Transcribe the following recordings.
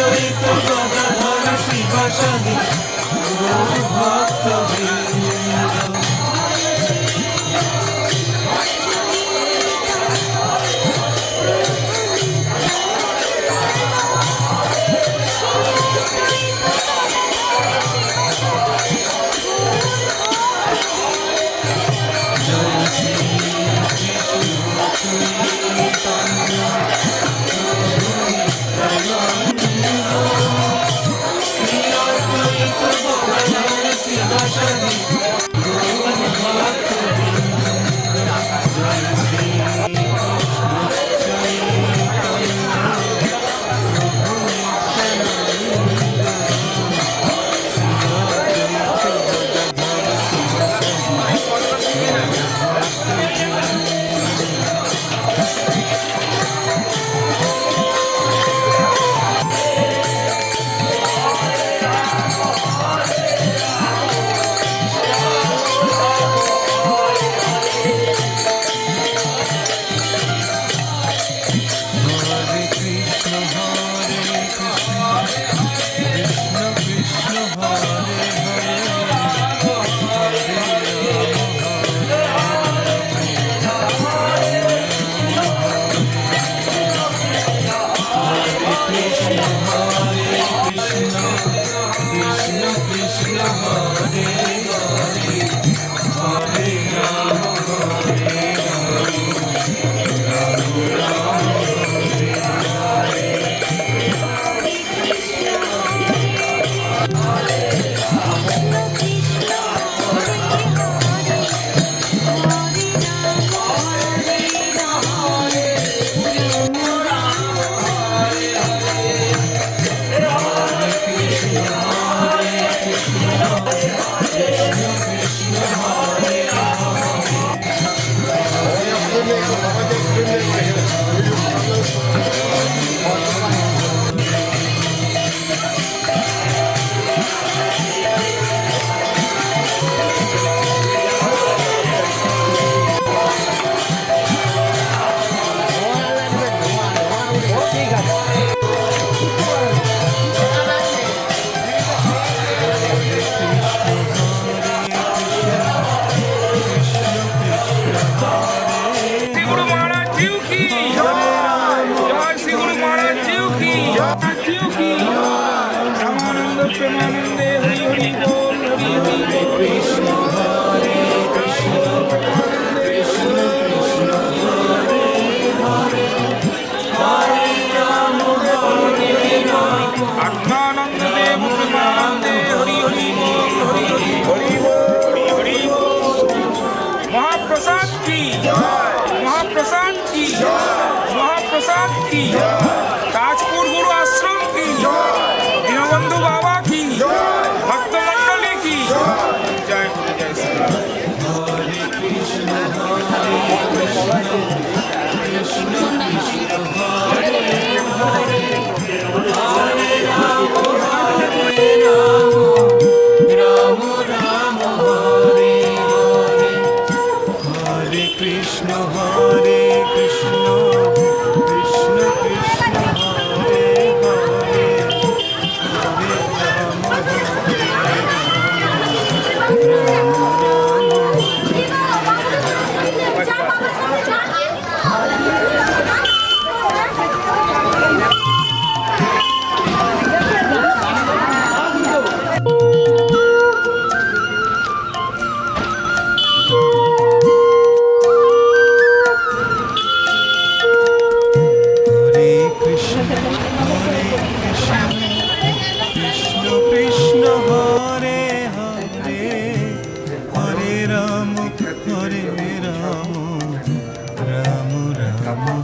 গদাধর শিবাসাদি ভক্ত হরে जीव की रामानंद प्रेमानंदे हरि हरि बोल हरि हरि बोल आत्मानंद देव प्रेमानंदे हरि हरि बोल हरि हरि हरि बोल हरि हरि बोल महाप्रसाद की महाप्रसाद की महाप्रसाद की।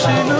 হরে কৃষ্ণ হরে কৃষ্ণ